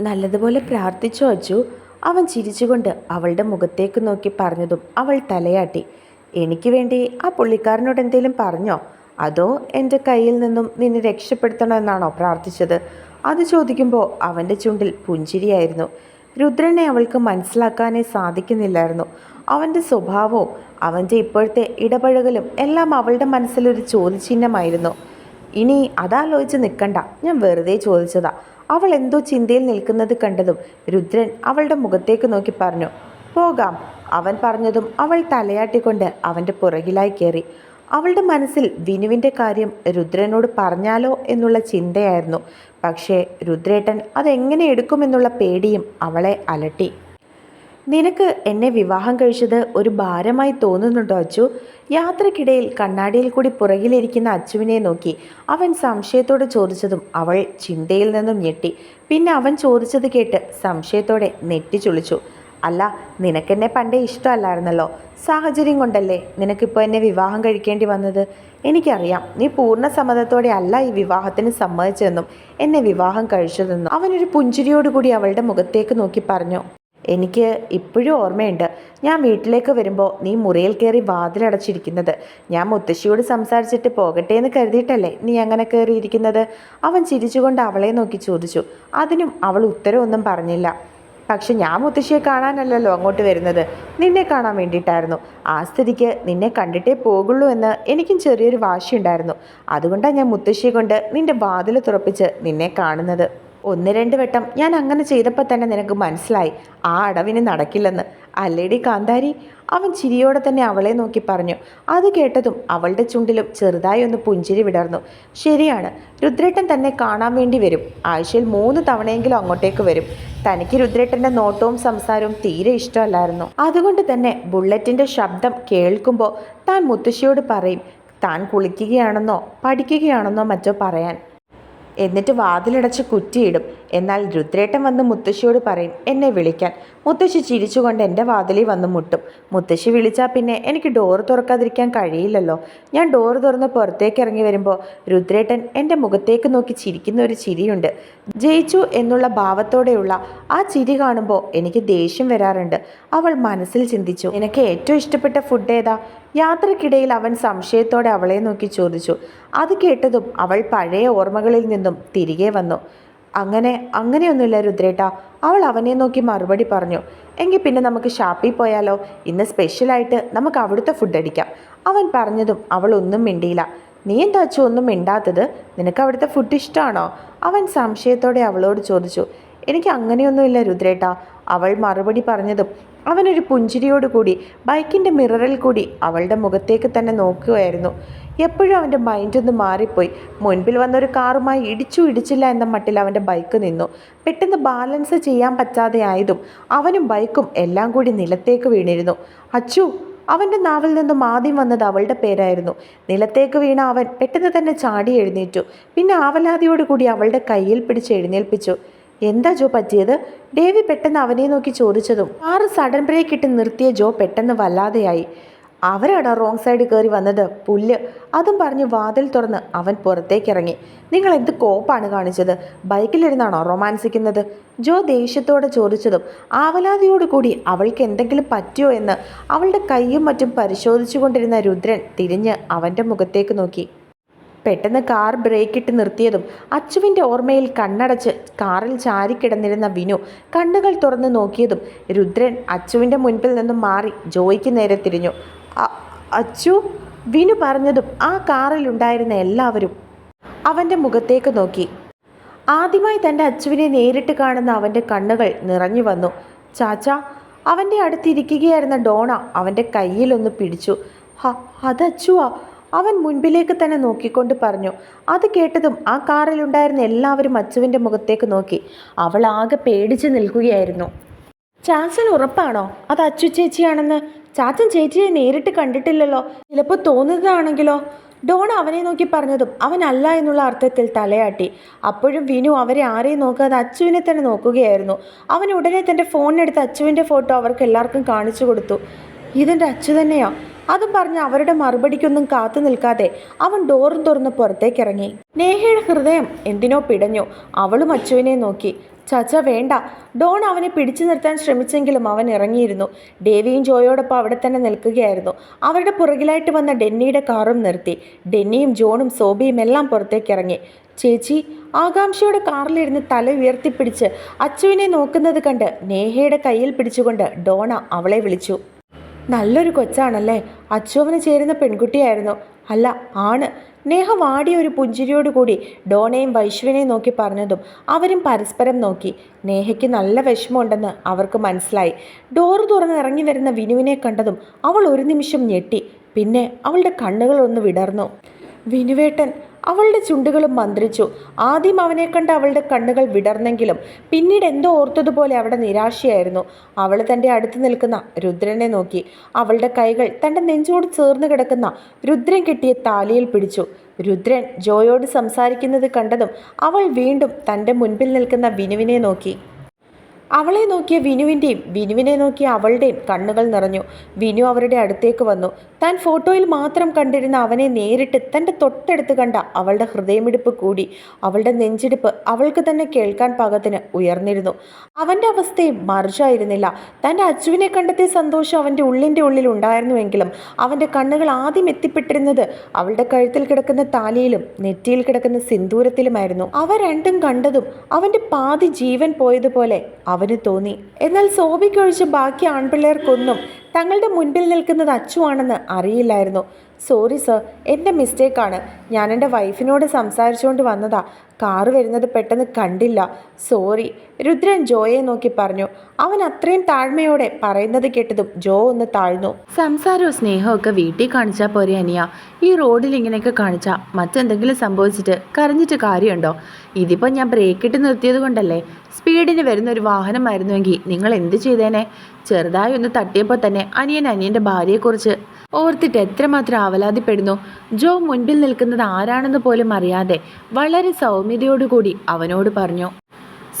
നല്ലതുപോലെ പ്രാർത്ഥിച്ചു അച്ചു അവൻ ചിരിച്ചുകൊണ്ട് അവളുടെ മുഖത്തേക്ക് നോക്കി പറഞ്ഞതും അവൾ തലയാട്ടി. എനിക്ക് വേണ്ടി ആ പുള്ളിക്കാരനോട് എന്തെങ്കിലും പറഞ്ഞോ? അതോ എന്റെ കയ്യിൽ നിന്നും നിന്നെ രക്ഷപ്പെടുത്തണമെന്നാണോ പ്രാർത്ഥിച്ചത്? അത് ചോദിക്കുമ്പോൾ അവന്റെ ചുണ്ടിൽ പുഞ്ചിരിയായിരുന്നു. രുദ്രനെ അവൾക്ക് മനസ്സിലാക്കാനേ സാധിക്കുന്നില്ലായിരുന്നു. അവന്റെ സ്വഭാവവും അവന്റെ ഇപ്പോഴത്തെ ഇടപഴകലും എല്ലാം അവളുടെ മനസ്സിലൊരു ചോദ്യചിഹ്നമായിരുന്നു. ഇനി അതാലോചിച്ച് നിൽക്കണ്ട. ഞാൻ വെറുതെ ചോദിച്ചതാ. അവൾ എന്തോ ചിന്തയിൽ നിൽക്കുന്നത് കണ്ടതും രുദ്രൻ അവളുടെ മുഖത്തേക്ക് നോക്കി പറഞ്ഞു പോകാം. അവൻ പറഞ്ഞതും അവൾ തലയാട്ടിക്കൊണ്ട് അവന്റെ പുറകിലായി കയറി. അവളുടെ മനസ്സിൽ വിനുവിന്റെ കാര്യം രുദ്രനോട് പറഞ്ഞാലോ എന്നുള്ള ചിന്തയായിരുന്നു. പക്ഷേ രുദ്രേട്ടൻ അതെങ്ങനെ എടുക്കുമെന്നുള്ള പേടിയും അവളെ അലട്ടി. നിനക്ക് എന്നെ വിവാഹം കഴിച്ചത് ഒരു ഭാരമായി തോന്നുന്നുണ്ടോ അച്ചു? യാത്രക്കിടയിൽ കണ്ണാടിയിൽ കൂടി പുറകിലിരിക്കുന്ന അച്ചുവിനെ നോക്കി അവൻ സംശയത്തോടെ ചോദിച്ചതും അവൾ ചിന്തയിൽ നിന്നും ഞെട്ടി. പിന്നെ അവൻ ചോദിച്ചത് കേട്ട് സംശയത്തോടെ നെറ്റി ചുളിച്ചു. അല്ല നിനക്കെന്നെ പണ്ടേ ഇഷ്ടമല്ലായിരുന്നല്ലോ. സാഹചര്യം കൊണ്ടല്ലേ നിനക്കിപ്പോൾ എന്നെ വിവാഹം കഴിക്കേണ്ടി വന്നത്? എനിക്കറിയാം നീ പൂർണ സമ്മതത്തോടെ അല്ല ഈ വിവാഹത്തിന് സമ്മതിച്ചതെന്നും എന്നെ വിവാഹം കഴിച്ചതെന്നും. അവനൊരു പുഞ്ചിരിയോടുകൂടി അവളുടെ മുഖത്തേക്ക് നോക്കി പറഞ്ഞു. എനിക്ക് ഇപ്പോഴും ഓർമ്മയുണ്ട്. ഞാൻ വീട്ടിലേക്ക് വരുമ്പോൾ നീ മുറിയിൽ കയറി വാതിലടച്ചിരിക്കുന്നത്. ഞാൻ മുത്തശ്ശിയോട് സംസാരിച്ചിട്ട് പോകട്ടെ എന്ന് കരുതിയിട്ടല്ലേ നീ അങ്ങനെ കയറിയിരിക്കുന്നത് അവൻ ചിരിച്ചുകൊണ്ട് അവളെ നോക്കി ചോദിച്ചു. അതിനും അവൾ ഉത്തരവൊന്നും പറഞ്ഞില്ല. പക്ഷെ ഞാൻ മുത്തശ്ശിയെ കാണാനല്ലല്ലോ അങ്ങോട്ട് വരുന്നത്. നിന്നെ കാണാൻ വേണ്ടിയിട്ടായിരുന്നു. ആ സ്ഥിതിക്ക് നിന്നെ കണ്ടിട്ടേ പോകുള്ളൂ എന്ന് എനിക്കും ചെറിയൊരു വാശിയുണ്ടായിരുന്നു. അതുകൊണ്ടാണ് ഞാൻ മുത്തശ്ശിയെ കൊണ്ട് നിന്റെ വാതിൽ തുറപ്പിച്ച് നിന്നെ കാണുന്നത്. ഒന്ന് രണ്ട് വട്ടം. ഞാൻ അങ്ങനെ ചെയ്തപ്പോൾ തന്നെ നിനക്ക് മനസ്സിലായി. ആ അടവിന് നടക്കില്ലെന്ന്. അല്ലേടി കാന്താരി? അവൻ ചിരിയോടെ തന്നെ അവളെ നോക്കി പറഞ്ഞു. അത് കേട്ടതും അവളുടെ ചുണ്ടിലും ചെറുതായി ഒന്ന് പുഞ്ചിരി വിടർന്നു. ശരിയാണ്. രുദ്രേട്ടൻ തന്നെ കാണാൻ വേണ്ടി വരും. ആഴ്ചയിൽ മൂന്ന് തവണയെങ്കിലും അങ്ങോട്ടേക്ക് വരും. തനിക്ക് രുദ്രേട്ടന്റെ നോട്ടവും സംസാരവും തീരെ ഇഷ്ടമല്ലായിരുന്നു. അതുകൊണ്ട് തന്നെ ബുള്ളറ്റിന്റെ ശബ്ദം കേൾക്കുമ്പോൾ താൻ മുത്തശ്ശിയോട് പറയും താൻ കുളിക്കുകയാണെന്നോ പഠിക്കുകയാണെന്നോ മറ്റോ പറയാൻ. എന്നിട്ട് വാതിലടച്ച് കുറ്റിയിടും. എന്നാൽ രുദ്രേട്ടൻ വന്ന് മുത്തശ്ശിയോട് പറയും എന്നെ വിളിക്കാൻ. മുത്തശ്ശി ചിരിച്ചുകൊണ്ട് എന്റെ വാതിലിൽ വന്ന് മുട്ടും. മുത്തശ്ശി വിളിച്ചാൽ പിന്നെ എനിക്ക് ഡോർ തുറക്കാതിരിക്കാൻ കഴിയില്ലല്ലോ. ഞാൻ ഡോർ തുറന്ന് പുറത്തേക്ക് ഇറങ്ങി വരുമ്പോൾ രുദ്രേട്ടൻ എന്റെ മുഖത്തേക്ക് നോക്കി ചിരിക്കുന്ന ഒരു ചിരിയുണ്ട്. ജയിച്ചു എന്നുള്ള ഭാവത്തോടെയുള്ള ആ ചിരി കാണുമ്പോൾ എനിക്ക് ദേഷ്യം വരാറുണ്ട്. അവൾ മനസ്സിൽ ചിന്തിച്ചു എനിക്ക് ഏറ്റവും ഇഷ്ടപ്പെട്ട ഫുഡ് ഏതാ? യാത്രക്കിടയിൽ അവൻ സംശയത്തോടെ അവളെ നോക്കി ചോദിച്ചു. അത് കേട്ടതും അവൾ പഴയ ഓർമ്മകളിൽ നിന്നും തിരികെ വന്നു. അങ്ങനെ അങ്ങനെയൊന്നുമില്ല രുദ്രേട്ട. അവൾ അവനെ നോക്കി മറുപടി പറഞ്ഞു. എങ്കിൽ പിന്നെ നമുക്ക് ഷാപ്പിൽ പോയാലോ? ഇന്ന് സ്പെഷ്യലായിട്ട് നമുക്ക് അവിടുത്തെ ഫുഡ് അടിക്കാം. അവൻ പറഞ്ഞതും അവൾ ഒന്നും മിണ്ടിയില്ല. നീ എന്താ അച്ചു ഒന്നും മിണ്ടാത്തത്? നിനക്ക് അവിടുത്തെ ഫുഡ് ഇഷ്ടമാണോ അവൻ സംശയത്തോടെ അവളോട് ചോദിച്ചു. എനിക്ക് അങ്ങനെയൊന്നുമില്ല രുദ്രേട്ട. അവൾ മറുപടി പറഞ്ഞതും അവനൊരു പുഞ്ചിരിയോടുകൂടി ബൈക്കിന്റെ മിററിൽ കൂടി അവളുടെ മുഖത്തേക്ക് തന്നെ നോക്കുകയായിരുന്നു. എപ്പോഴും അവന്റെ മൈൻഡ് ഒന്ന് മാറിപ്പോയി. മുൻപിൽ വന്നൊരു കാറുമായി ഇടിച്ചു ഇടിച്ചില്ല എന്ന മട്ടിൽ അവന്റെ ബൈക്ക് നിന്നു. പെട്ടെന്ന് ബാലൻസ് ചെയ്യാൻ പറ്റാതെ ആയതും അവനും ബൈക്കും എല്ലാം കൂടി നിലത്തേക്ക് വീണിരുന്നു. അച്ചു അവന്റെ നാവിൽ നിന്നും ആദ്യം വന്നത് അവളുടെ പേരായിരുന്നു. നിലത്തേക്ക് വീണ അവൻ പെട്ടെന്ന് തന്നെ ചാടി എഴുന്നേറ്റു. പിന്നെ ആവലാതിയോടുകൂടി അവളുടെ കയ്യിൽ പിടിച്ച് എഴുന്നേൽപ്പിച്ചു. എന്താ ജോ പറ്റിയത്? ഡേവി പെട്ടെന്ന് അവനെ നോക്കി ചോദിച്ചതും കാറ് സഡൻ ബ്രേക്ക് ഇട്ട് നിർത്തിയ ജോ പെട്ടെന്ന് വല്ലാതെയായി. അവരാണ് റോങ് സൈഡ് കയറി വന്നത്. പുല്ല്. അതും പറഞ്ഞ് വാതിൽ തുറന്ന് അവൻ പുറത്തേക്കിറങ്ങി. നിങ്ങൾ എന്ത് കോപ്പാണ് കാണിച്ചത്? ബൈക്കിലിരുന്നാണോ റൊമാൻസിക്കുന്നത്? ജോ ദേഷ്യത്തോടെ ചോദിച്ചതും ആവലാതിയോടുകൂടി അവൾക്ക് എന്തെങ്കിലും പറ്റിയോ എന്ന് അവളുടെ കൈയും മറ്റും പരിശോധിച്ചുകൊണ്ടിരുന്ന രുദ്രൻ തിരിഞ്ഞ് അവന്റെ മുഖത്തേക്ക് നോക്കി. പെട്ടെന്ന് കാർ ബ്രേക്കിട്ട് നിർത്തിയതും അച്ചുവിന്റെ ഓർമ്മയിൽ കണ്ണടച്ച് കാറിൽ ചാരിക്കിടന്നിരുന്ന വിനു കണ്ണുകൾ തുറന്ന് നോക്കിയതും രുദ്രൻ അച്ചുവിന്റെ മുൻപിൽ നിന്നും മാറി ജോയ്ക്ക് നേരെ തിരിഞ്ഞു. അച്ചു വിനു പറഞ്ഞതും ആ കാറിലുണ്ടായിരുന്ന എല്ലാവരും അവന്റെ മുഖത്തേക്ക് നോക്കി. ആദ്യമായി തന്റെ അച്ചുവിനെ നേരിട്ട് കാണുന്ന അവന്റെ കണ്ണുകൾ നിറഞ്ഞു വന്നു. ചാച്ച അവന്റെ അടുത്തിരിക്കുകയായിരുന്ന ഡോണ അവന്റെ കയ്യിലൊന്ന് പിടിച്ചു. ഹ അതച്ചുവാ അവൻ മുൻപിലേക്ക് തന്നെ നോക്കിക്കൊണ്ട് പറഞ്ഞു അത് കേട്ടതും ആ കാറിലുണ്ടായിരുന്ന എല്ലാവരും അച്ചുവിന്റെ മുഖത്തേക്ക് നോക്കി. അവൾ ആകെ പേടിച്ച് നിൽക്കുകയായിരുന്നു. ചാച്ചൻ ഉറപ്പാണോ? അത് അച്ചു ചേച്ചിയാണെന്ന്? ചാച്ചൻ ചേച്ചിയെ നേരിട്ട് കണ്ടിട്ടില്ലല്ലോ. ചിലപ്പോൾ തോന്നുന്നതാണെങ്കിലോ ഡോൺ അവനെ നോക്കി പറഞ്ഞതും അവനല്ല എന്നുള്ള അർത്ഥത്തിൽ തലയാട്ടി. അപ്പോഴും വിനു അവരെ ആരെയും നോക്കാതെ അച്ചുവിനെ തന്നെ നോക്കുകയായിരുന്നു. അവൻ ഉടനെ തന്റെ ഫോണിനെടുത്ത് അച്ചുവിന്റെ ഫോട്ടോ അവർക്ക് എല്ലാവർക്കും കാണിച്ചു കൊടുത്തു. ഇതെന്റെ അച്ചു തന്നെയാ. അതും പറഞ്ഞ് അവരുടെ മറുപടിക്കൊന്നും കാത്തു നിൽക്കാതെ അവൻ ഡോറും തുറന്ന് പുറത്തേക്കിറങ്ങി. നേഹയുടെ ഹൃദയം എന്തിനോ പിടഞ്ഞു. അവളും അച്ചുവിനെ നോക്കി. ചച്ച വേണ്ട. ഡോൺ അവനെ പിടിച്ചു നിർത്താൻ ശ്രമിച്ചെങ്കിലും അവൻ ഇറങ്ങിയിരുന്നു. ഡേവിയും ജോയോടൊപ്പം അവിടെ തന്നെ നിൽക്കുകയായിരുന്നു. അവരുടെ പുറകിലായിട്ട് വന്ന ഡെന്നിയുടെ കാറും നിർത്തി. ഡെന്നിയും ജോണും സോബിയും എല്ലാം പുറത്തേക്ക് ഇറങ്ങി ചേച്ചി ആകാംക്ഷയുടെ കാറിലിരുന്ന് തല ഉയർത്തിപ്പിടിച്ച് അച്ചുവിനെ നോക്കുന്നത് കണ്ട് നേഹയുടെ കയ്യിൽ പിടിച്ചുകൊണ്ട് ഡോണ അവളെ വിളിച്ചു. നല്ലൊരു കൊച്ചാണല്ലേ? അച്ചുവിന് ചേരുന്ന പെൺകുട്ടിയായിരുന്നു. അല്ല ആണ്. നേഹ വാടിയ ഒരു പുഞ്ചിരിയോടുകൂടി ഡോണയും വൈശ്വനെയും നോക്കി പറഞ്ഞതും അവരും പരസ്പരം നോക്കി. നേഹയ്ക്ക് നല്ല വിഷമമുണ്ടെന്ന് അവർക്ക് മനസ്സിലായി. ഡോറ് തുറന്ന് ഇറങ്ങി വരുന്ന വിനുവിനെ കണ്ടതും അവൾ ഒരു നിമിഷം ഞെട്ടി. പിന്നെ അവളുടെ കണ്ണുകൾ ഒന്ന് വിടർന്നു. വിനുവേട്ടൻ അവളുടെ ചുണ്ടുകളും മന്ത്രിച്ചു. ആദ്യം അവനെ കണ്ട് അവളുടെ കണ്ണുകൾ വിടർന്നെങ്കിലും പിന്നീട് എന്തോ ഓർത്തതുപോലെ അവിടെ നിരാശയായിരുന്നു. അവൾ തന്റെ അടുത്ത് നിൽക്കുന്ന രുദ്രനെ നോക്കി. അവളുടെ കൈകൾ തന്റെ നെഞ്ചോട് ചേർന്ന് കിടക്കുന്ന രുദ്രൻ കെട്ടിയ താലിയിൽ പിടിച്ചു. രുദ്രൻ ജോയോട് സംസാരിക്കുന്നത് കണ്ടതും അവൾ വീണ്ടും തന്റെ മുൻപിൽ നിൽക്കുന്ന വിനുവിനെ നോക്കി. അവളെ നോക്കിയ വിനുവിന്റെയും വിനുവിനെ നോക്കിയ അവളുടെയും കണ്ണുകൾ നിറഞ്ഞു. വിനു അവരുടെ അടുത്തേക്ക് വന്നു. താൻ ഫോട്ടോയിൽ മാത്രം കണ്ടിരുന്ന അവനെ നേരിട്ട് തന്റെ തൊട്ടടുത്ത് കണ്ട അവളുടെ ഹൃദയമിടിപ്പ് കൂടി അവളുടെ നെഞ്ചിടിപ്പ് അവൾക്ക് തന്നെ കേൾക്കാൻ പാകത്തിന് ഉയർന്നിരുന്നു. അവന്റെ അവസ്ഥയും മറിച്ചായിരുന്നില്ല. തന്റെ അച്ചുവിനെ കണ്ടെത്തിയ സന്തോഷം അവന്റെ ഉള്ളിന്റെ ഉള്ളിൽ ഉണ്ടായിരുന്നുവെങ്കിലും അവന്റെ കണ്ണുകൾ ആദ്യം എത്തിപ്പെട്ടിരുന്നത് അവളുടെ കഴുത്തിൽ കിടക്കുന്ന താലിയിലും നെറ്റിയിൽ കിടക്കുന്ന സിന്ദൂരത്തിലുമായിരുന്നു. അവ രണ്ടും കണ്ടതും അവന്റെ പാതി ജീവൻ പോയതുപോലെ അവന് തോന്നി. എന്നാൽ സോബിക്കൊഴിച്ച് ബാക്കി ആൺപിള്ളേർക്കൊന്നും തങ്ങളുടെ മുൻപിൽ നിൽക്കുന്നത് അച്ചുവാണെന്ന് അറിയില്ലായിരുന്നു. സോറി സർ എന്റെ മിസ്റ്റേക്കാണ് ഞാൻ എന്റെ വൈഫിനോട് സംസാരിച്ചുകൊണ്ട് വന്നതാ. കാറ് വരുന്നത് പെട്ടെന്ന് കണ്ടില്ല. സോറി രുദ്രൻ ജോയെ നോക്കി പറഞ്ഞു. അവൻ അത്രയും താഴ്മയോടെ പറയുന്നത് കേട്ടതും ജോ ഒന്ന് താഴ്ന്നു. സംസാരവും സ്നേഹമൊക്കെ വീട്ടിൽ കാണിച്ചാൽ പോരെ അനിയ. ഈ റോഡിൽ ഇങ്ങനെയൊക്കെ കാണിച്ചാൽ മറ്റെന്തെങ്കിലും സംഭവിച്ചിട്ട് കരഞ്ഞിട്ട് കാര്യമുണ്ടോ? ഇതിപ്പോൾ ഞാൻ ബ്രേക്ക് ഇട്ട് നിർത്തിയത് കൊണ്ടല്ലേ? സ്പീഡിന് വരുന്ന ഒരു വാഹനമായിരുന്നുവെങ്കിൽ നിങ്ങൾ എന്ത് ചെയ്തേനെ? ചെറുതായി ഒന്ന് തട്ടിയപ്പോൾ തന്നെ അനിയൻ അനിയന്റെ ഭാര്യയെക്കുറിച്ച് ഓർത്തിട്ട് എത്രമാത്രം ആവലാതിപ്പെടുന്നു? ജോ മുൻപിൽ നിൽക്കുന്നത് ആരാണെന്ന് പോലും അറിയാതെ വളരെ സൗമ്യതയോടുകൂടി അവനോട് പറഞ്ഞു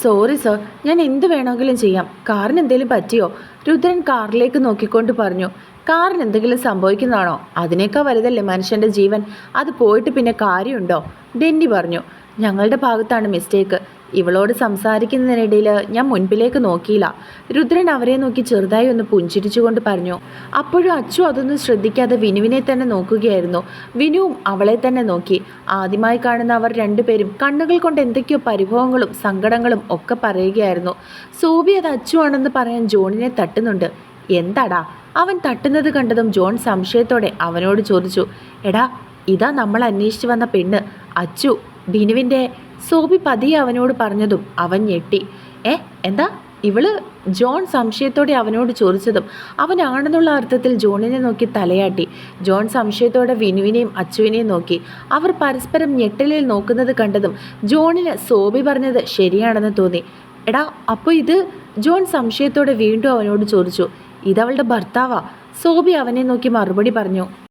സോറി സർ ഞാൻ എന്ത് വേണമെങ്കിലും ചെയ്യാം. കാറിന് എന്തെങ്കിലും പറ്റിയോ? രുദ്രൻ കാറിലേക്ക് നോക്കിക്കൊണ്ട് പറഞ്ഞു കാറിന് എന്തെങ്കിലും സംഭവിക്കുന്നതാണോ? അതിനേക്കാൾ വലുതല്ലേ മനുഷ്യന്റെ ജീവൻ? അത് പോയിട്ട് പിന്നെ കാര്യമുണ്ടോ? ഡെന്നി പറഞ്ഞു ഞങ്ങളുടെ ഭാഗത്താണ് മിസ്റ്റേക്ക് ഇവളോട് സംസാരിക്കുന്നതിനിടയിൽ ഞാൻ മുൻപിലേക്ക് നോക്കിയില്ല. രുദ്രൻ അവരെ നോക്കി ചെറുതായി ഒന്ന് പുഞ്ചിരിച്ചുകൊണ്ട് പറഞ്ഞു അപ്പോഴും അച്ചു അതൊന്നും ശ്രദ്ധിക്കാതെ വിനുവിനെ തന്നെ നോക്കുകയായിരുന്നു. വിനുവും അവളെ തന്നെ നോക്കി. ആദ്യമായി കാണുന്ന അവർ രണ്ടുപേരും കണ്ണുകൾ കൊണ്ട് എന്തൊക്കെയോ പരിഭവങ്ങളും സങ്കടങ്ങളും ഒക്കെ പറയുകയായിരുന്നു. സൂബി അത് അച്ചു ആണെന്ന് പറയാൻ ജോണിനെ തട്ടുന്നുണ്ട്. എന്താടാ? അവൻ തട്ടുന്നത് കണ്ടതും ജോൺ സംശയത്തോടെ അവനോട് ചോദിച്ചു എടാ ഇതാ നമ്മൾ അന്വേഷിച്ചു വന്ന പെണ്ണ്. അച്ചു ബിനുവിന്റെ സോബി പതിയെ അവനോട് പറഞ്ഞതും അവൻ ഞെട്ടി. ഏ എന്താ? ഇവൾ ജോൺ സംശയത്തോടെ അവനോട് ചോദിച്ചതും അവനാണെന്നുള്ള അർത്ഥത്തിൽ ജോണിനെ നോക്കി തലയാട്ടി. ജോൺ സംശയത്തോടെ വിനുവിനെയും അച്ചുവിനെയും നോക്കി. അവർ പരസ്പരം ഞെട്ടലിൽ നോക്കുന്നത് കണ്ടതും ജോണിന് സോബി പറഞ്ഞത് ശരിയാണെന്ന് തോന്നി. എടാ അപ്പോൾ ഇത് ജോൺ സംശയത്തോടെ വീണ്ടും അവനോട് ചോദിച്ചു. ഇതവളുടെ ഭർത്താവാ? സോബി അവനെ നോക്കി മറുപടി പറഞ്ഞു.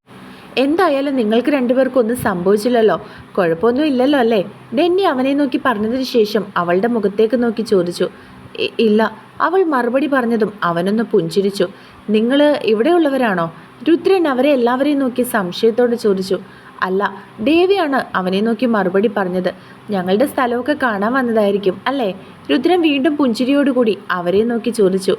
എന്തായാലും നിങ്ങൾക്ക് രണ്ടുപേർക്കും ഒന്നും സംഭവിച്ചില്ലല്ലോ. കുഴപ്പമൊന്നും ഇല്ലല്ലോ അല്ലേ? ഡെന്നി അവനെ നോക്കി പറഞ്ഞതിന് ശേഷം അവളുടെ മുഖത്തേക്ക് നോക്കി ചോദിച്ചു. ഇല്ല. അവൾ മറുപടി പറഞ്ഞതും അവനൊന്ന് പുഞ്ചിരിച്ചു. നിങ്ങൾ ഇവിടെയുള്ളവരാണോ? രുദ്രൻ അവരെ എല്ലാവരെയും നോക്കി സംശയത്തോടെ ചോദിച്ചു. അല്ല ദേവിയാണ് അവനെ നോക്കി മറുപടി പറഞ്ഞത്. ഞങ്ങളുടെ സ്ഥലമൊക്കെ കാണാൻ വന്നതായിരിക്കും അല്ലേ? രുദ്രൻ വീണ്ടും പുഞ്ചിരിയോടുകൂടി അവരെ നോക്കി ചോദിച്ചു.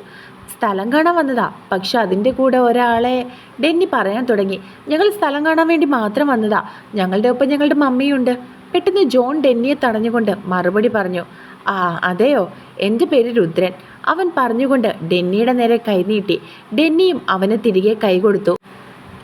സ്ഥലം കാണാൻ വന്നതാ. പക്ഷെ അതിന്റെ കൂടെ ഒരാളെ ഡെന്നി പറയാൻ തുടങ്ങി. ഞങ്ങൾ സ്ഥലം കാണാൻ വേണ്ടി മാത്രം വന്നതാ. ഞങ്ങളുടെ ഒപ്പം ഞങ്ങളുടെ മമ്മിയുണ്ട്. പെട്ടെന്ന് ജോൺ ഡെന്നിയെ തടഞ്ഞുകൊണ്ട് മറുപടി പറഞ്ഞു. ആ അതെയോ? എന്റെ പേര് രുദ്രൻ. അവൻ പറഞ്ഞുകൊണ്ട് ഡെന്നിയുടെ നേരെ കൈനീട്ടി ഡെന്നിയും അവന് തിരികെ കൈ കൊടുത്തു.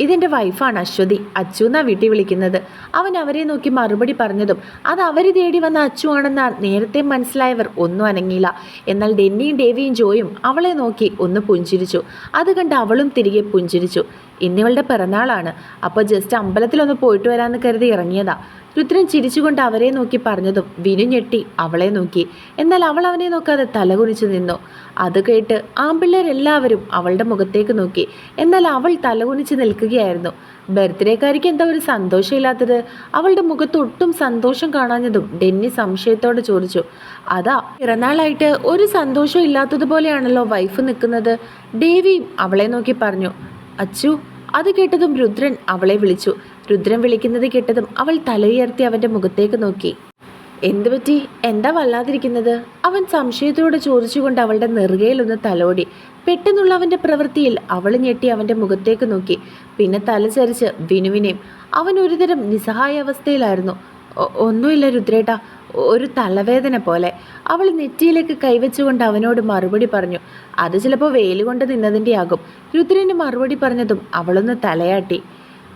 ഇതെന്റെ വൈഫാണ് അശ്വതി. അച്ചു എന്നാ വീട്ടിൽ വിളിക്കുന്നത്. അവൻ അവരെ നോക്കി മറുപടി പറഞ്ഞതും അത് അവർ തേടി വന്ന അച്ചു ആണെന്ന് നേരത്തെ മനസ്സിലായവർ ഒന്നും അനങ്ങിയില്ല. എന്നാൽ ഡെന്നിയും ഡേവിയും ജോയും അവളെ നോക്കി ഒന്ന് പുഞ്ചിരിച്ചു. അത് കണ്ട് അവളും തിരികെ പുഞ്ചിരിച്ചു. ഇന്നിവളുടെ പിറന്നാളാണ്. അപ്പോൾ ജസ്റ്റ് അമ്പലത്തിലൊന്ന് പോയിട്ട് വരാമെന്ന് കരുതി ഇറങ്ങിയതാ. രുദ്രൻ ചിരിച്ചുകൊണ്ട് അവരെ നോക്കി പറഞ്ഞതും വിനു ഞെട്ടി അവളെ നോക്കി. എന്നാൽ അവൾ അവനെ നോക്കാതെ തലകുനിച്ചു നിന്നു. അത് കേട്ട് ആമ്പിള്ളേരെല്ലാവരും അവളുടെ മുഖത്തേക്ക് നോക്കി. എന്നാൽ അവൾ തലകുനിച്ച് നിൽക്കുകയായിരുന്നു. ബർത്ത്ഡേക്കാരിക്ക് എന്താ ഒരു സന്തോഷമില്ലാത്തത്? അവളുടെ മുഖത്ത് ഒട്ടും സന്തോഷം കാണാഞ്ഞതും ഡെന്നി സംശയത്തോടെ ചോദിച്ചു. അതാ പിറന്നാളായിട്ട് ഒരു സന്തോഷം ഇല്ലാത്തതുപോലെയാണല്ലോ വൈഫ് നിൽക്കുന്നത്. ഡേവിയും അവളെ നോക്കി പറഞ്ഞു. അച്ചു അത് കേട്ടതും രുദ്രൻ അവളെ വിളിച്ചു. രുദ്രൻ വിളിക്കുന്നത് കേട്ടതും അവൾ തലയുയർത്തി അവന്റെ മുഖത്തേക്ക് നോക്കി. എന്തു പറ്റി? എന്താ വല്ലാതിരിക്കുന്നത്? അവൻ സംശയത്തോടെ ചോദിച്ചുകൊണ്ട് അവളുടെ നെറുകയിലൊന്ന് തലോടി. പെട്ടെന്നുള്ള അവന്റെ പ്രവൃത്തിയിൽ അവൾ ഞെട്ടി അവന്റെ മുഖത്തേക്ക് നോക്കി. പിന്നെ തലചരിച്ച് വിനുവിനെയും. അവൻ ഒരുതരം നിസ്സഹായ അവസ്ഥയിലായിരുന്നു "ഒ- ഒന്നുമില്ല രുദ്രേട്ടാ. ഒരു തലവേദന പോലെ. അവൾ നെറ്റിയിലേക്ക് കൈവച്ചുകൊണ്ട് അവനോട് മറുപടി പറഞ്ഞു അത് ചിലപ്പോൾ വെയിലുകൊണ്ട് നിന്നതിന്റെ ആകും രുദ്രന് മറുപടി പറഞ്ഞതും അവളൊന്ന് തലയാട്ടി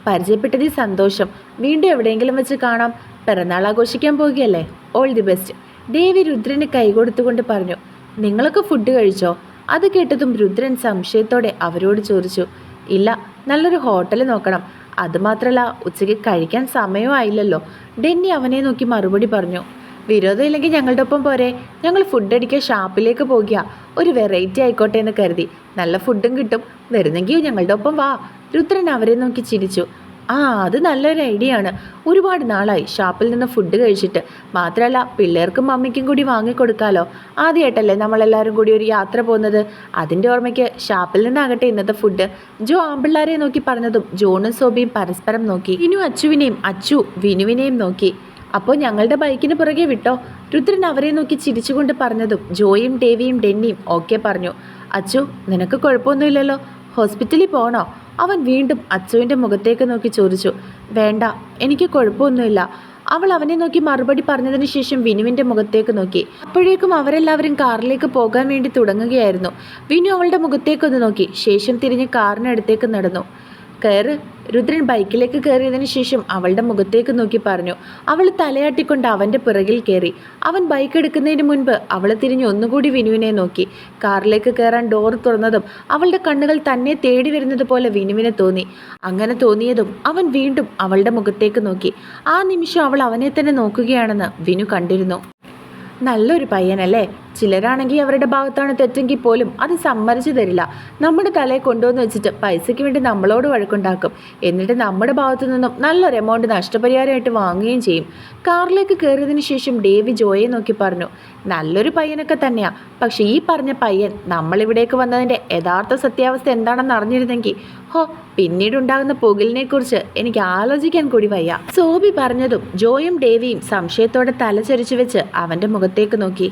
പരിചയപ്പെട്ടതിൽ സന്തോഷം. വീണ്ടും എവിടെയെങ്കിലും വെച്ച് കാണാം. പിറന്നാൾ ആഘോഷിക്കാൻ പോകുകയല്ലേ? All the best. ദേവി രുദ്രന് കൈകൊടുത്തുകൊണ്ട് പറഞ്ഞു നിങ്ങളൊക്കെ ഫുഡ് കഴിച്ചോ? അത് കേട്ടതും രുദ്രൻ സംശയത്തോടെ അവരോട് ചോദിച്ചു ഇല്ല നല്ലൊരു ഹോട്ടൽ നോക്കണം. അതുമാത്രമല്ല ഉച്ചയ്ക്ക് കഴിക്കാൻ സമയമായില്ലല്ലോ ഡെന്നി അവനെ നോക്കി മറുപടി പറഞ്ഞു വിരോധമില്ലെങ്കിൽ ഞങ്ങളുടെ ഒപ്പം പോരെ. ഞങ്ങൾ ഫുഡ് അടിക്കാൻ ഷാപ്പിലേക്ക് പോകുക. ഒരു വെറൈറ്റി ആയിക്കോട്ടെ എന്ന് കരുതി. നല്ല ഫുഡും കിട്ടും. വരുന്നെങ്കിൽ ഞങ്ങളുടെ ഒപ്പം വാ. രുദ്രൻ അവരെ നോക്കി ചിരിച്ചു. ആ അത് നല്ലൊരു ഐഡിയ ആണ്. ഒരുപാട് നാളായി ഷാപ്പിൽ നിന്ന് ഫുഡ് കഴിച്ചിട്ട്. മാത്രമല്ല പിള്ളേർക്കും മമ്മിക്കും കൂടി വാങ്ങിക്കൊടുക്കാലോ. ആദ്യമായിട്ടല്ലേ നമ്മളെല്ലാവരും കൂടി ഒരു യാത്ര പോകുന്നത്. അതിന്റെ ഓർമ്മയ്ക്ക് ഷാപ്പിൽ നിന്നാകട്ടെ ഇന്നത്തെ ഫുഡ് ജോ ആമ്പിള്ളാരെ നോക്കി പറഞ്ഞതും ജോണും സോബിയും പരസ്പരം നോക്കി. വിനു അച്ചുവിനെയും അച്ചു വിനുവിനെയും നോക്കി. അപ്പോൾ ഞങ്ങളുടെ ബൈക്കിന് പുറകെ വിട്ടോ? രുദ്രൻ അവരെ നോക്കി ചിരിച്ചുകൊണ്ട് പറഞ്ഞതും ജോയും ഡേവിയും ഡെന്നിയും ഓക്കെ പറഞ്ഞു. അച്ചു നിനക്ക് കുഴപ്പമൊന്നുമില്ലല്ലോ? ഹോസ്പിറ്റലിൽ പോകണോ അവൻ വീണ്ടും അച്ചുവിന്റെ മുഖത്തേക്ക് നോക്കി ചോദിച്ചു. വേണ്ട എനിക്ക് കുഴപ്പമൊന്നുമില്ല. അവൾ അവനെ നോക്കി മറുപടി പറഞ്ഞതിന് ശേഷം വിനുവിന്റെ മുഖത്തേക്ക് നോക്കി. അപ്പോഴേക്കും അവരെല്ലാവരും കാറിലേക്ക് പോകാൻ വേണ്ടി തുടങ്ങുകയായിരുന്നു. വിനു അവളുടെ മുഖത്തേക്കൊന്ന് നോക്കി. ശേഷം തിരിഞ്ഞ് കാറിനടുത്തേക്ക് നടന്നു. കയറ് രുദ്രൻ ബൈക്കിലേക്ക് കയറിയതിനു ശേഷം അവളുടെ മുഖത്തേക്ക് നോക്കി പറഞ്ഞു അവൾ തലയാട്ടിക്കൊണ്ട് അവന്റെ പിറകിൽ കയറി. അവൻ ബൈക്ക് എടുക്കുന്നതിന് മുൻപ് അവൾ തിരിഞ്ഞ് ഒന്നുകൂടി വിനുവിനെ നോക്കി. കാറിലേക്ക് കയറാൻ ഡോർ തുറന്നതും അവളുടെ കണ്ണുകൾ തന്നെ തേടി വരുന്നത് പോലെ വിനുവിനെ തോന്നി. അങ്ങനെ തോന്നിയതും അവൻ വീണ്ടും അവളുടെ മുഖത്തേക്ക് നോക്കി. ആ നിമിഷം അവൾ അവനെ തന്നെ നോക്കുകയാണെന്ന് വിനു കണ്ടിരുന്നു. നല്ലൊരു പയ്യനല്ലേ? ചിലരാണെങ്കിൽ അവരുടെ ഭാഗത്താണ് തെറ്റെങ്കിൽ പോലും അത് സമ്മതിച്ചു തരില്ല. നമ്മുടെ തലയെ കൊണ്ടുവന്ന് വെച്ചിട്ട് പൈസയ്ക്ക് വേണ്ടി നമ്മളോട് വഴക്കുണ്ടാക്കും. എന്നിട്ട് നമ്മുടെ ഭാഗത്തു നിന്നും നല്ലൊരു എമൗണ്ട് നഷ്ടപരിഹാരമായിട്ട് വാങ്ങുകയും ചെയ്യും. കാറിലേക്ക് കയറിയതിന് ശേഷം ഡേവി ജോയെ നോക്കി പറഞ്ഞു നല്ലൊരു പയ്യനൊക്കെ തന്നെയാ. പക്ഷെ ഈ പറഞ്ഞ പയ്യൻ നമ്മളിവിടേക്ക് വന്നതിന്റെ യഥാർത്ഥ സത്യാവസ്ഥ എന്താണെന്ന് അറിഞ്ഞിരുന്നെങ്കിൽ ഹോ പിന്നീടുണ്ടാകുന്ന പുകലിനെ കുറിച്ച് എനിക്ക് ആലോചിക്കാൻ കൂടി വയ്യ. സോബി പറഞ്ഞതും ജോയും ഡേവിയും സംശയത്തോടെ തലചരിച്ചു വെച്ച് അവന്റെ മുഖത്തേക്ക് നോക്കി.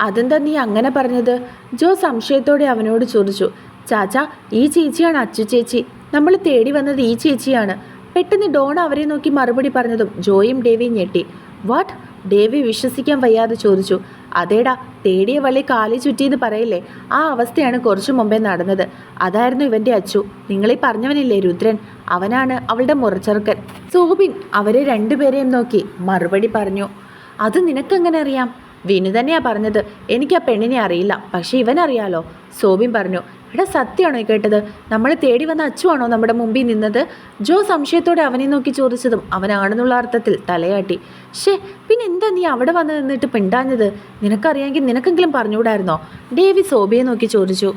അതെന്താ നീ അങ്ങനെ പറഞ്ഞത്? ജോ സംശയത്തോടെ അവനോട് ചോദിച്ചു. ചാച്ച ഈ ചേച്ചിയാണ് അച്ചു ചേച്ചി. നമ്മൾ തേടി വന്നത് ഈ ചേച്ചിയാണ്. പെട്ടെന്ന് ഡോൺ അവരെ നോക്കി മറുപടി പറഞ്ഞതും ജോയും ഡേവിയും ഞെട്ടി. വാട്ട്? ഡേവി വിശ്വസിക്കാൻ വയ്യാതെ ചോദിച്ചു. അതേടാ തേടിയ വള്ളി കാലി ചുറ്റിയെന്ന് പറയില്ലേ? ആ അവസ്ഥയാണ് കുറച്ചു മുമ്പേ നടന്നത്. അതായിരുന്നു ഇവന്റെ അച്ചു. നിങ്ങളീ പറഞ്ഞവനില്ലേ രുദ്രൻ? അവനാണ് അവളുടെ മുറച്ചെറുക്കൻ. സോബിൻ അവരെ രണ്ടുപേരെയും നോക്കി മറുപടി പറഞ്ഞു. അത് നിനക്കെങ്ങനെ അറിയാം? വിനു തന്നെയാ പറഞ്ഞത്. എനിക്ക് ആ പെണ്ണിനെ അറിയില്ല. പക്ഷെ ഇവനറിയാലോ. സോബിൻ പറഞ്ഞു എടാ സത്യമാണോ കേട്ടത്? നമ്മൾ തേടി വന്ന അച്ചുവാണോ നമ്മുടെ മുമ്പിൽ നിന്നത്? ജോ സംശയത്തോടെ അവനെ നോക്കി ചോദിച്ചതും അവനാണെന്നുള്ള അർത്ഥത്തിൽ തലയാട്ടി. ഷേ പിന്നെ എന്താ നീ അവിടെ വന്ന് നിന്നിട്ട് പിണ്ടാഞ്ഞത് നിനക്കറിയാമെങ്കിൽ നിനക്കെങ്കിലും പറഞ്ഞുകൂടായിരുന്നോ? ഡേവി സോബിയെ നോക്കി ചോദിച്ചു.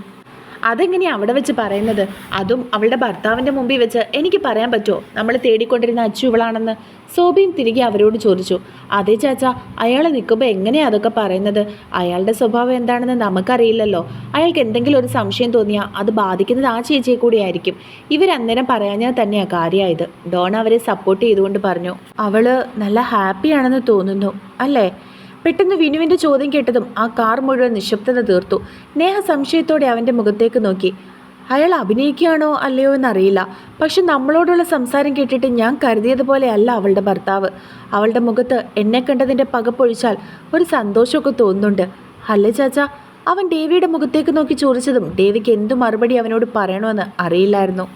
അതെങ്ങനെയാ അവിടെ വെച്ച് പറയുന്നത്? അതും അവളുടെ ഭർത്താവിന്റെ മുമ്പിൽ വെച്ച് എനിക്ക് പറയാൻ പറ്റുമോ? നമ്മൾ തേടിക്കൊണ്ടിരുന്ന അച്ചു ഇവളാണെന്ന്? സോബിയും തിരികെ അവരോട് ചോദിച്ചു. അതേ ചാച്ച അയാൾ നിൽക്കുമ്പോൾ എങ്ങനെയാണ് അതൊക്കെ പറയുന്നത്? അയാളുടെ സ്വഭാവം എന്താണെന്ന് നമുക്കറിയില്ലല്ലോ. അയാൾക്ക് എന്തെങ്കിലും ഒരു സംശയം തോന്നിയാൽ അത് ബാധിക്കുന്നത് ആ ചേച്ചിയെ കൂടിയായിരിക്കും. ഇവരന്നേരം പറയാഞ്ഞാൽ തന്നെയാണ് കാര്യമായത് ഡോൺ അവരെ സപ്പോർട്ട് ചെയ്തുകൊണ്ട് പറഞ്ഞു. അവൾ നല്ല ഹാപ്പിയാണെന്ന് തോന്നുന്നു അല്ലേ? പെട്ടെന്ന് വിനുവിന്റെ ചോദ്യം കേട്ടതും ആ കാർ മുഴുവൻ നിശബ്ദത തീർത്തു. നേഹ സംശയത്തോടെ അവന്റെ മുഖത്തേക്ക് നോക്കി. അയാൾ അഭിനയിക്കുകയാണോ അല്ലയോ എന്നറിയില്ല. പക്ഷെ നമ്മളോടുള്ള സംസാരം കേട്ടിട്ട് ഞാൻ കരുതിയതുപോലെ അല്ല അവളുടെ ഭർത്താവ്. അവളുടെ മുഖത്ത് എന്നെ കണ്ടതിന്റെ പകപ്പൊഴിച്ചാൽ ഒരു സന്തോഷമൊക്കെ തോന്നുന്നുണ്ട്. അല്ലേ ചാച്ച? അവൻ ദേവിയുടെ മുഖത്തേക്ക് നോക്കി ചോദിച്ചതും ദേവിക്ക് എന്തു മറുപടി അവനോട് പറയണമെന്ന് അറിയില്ലായിരുന്നു.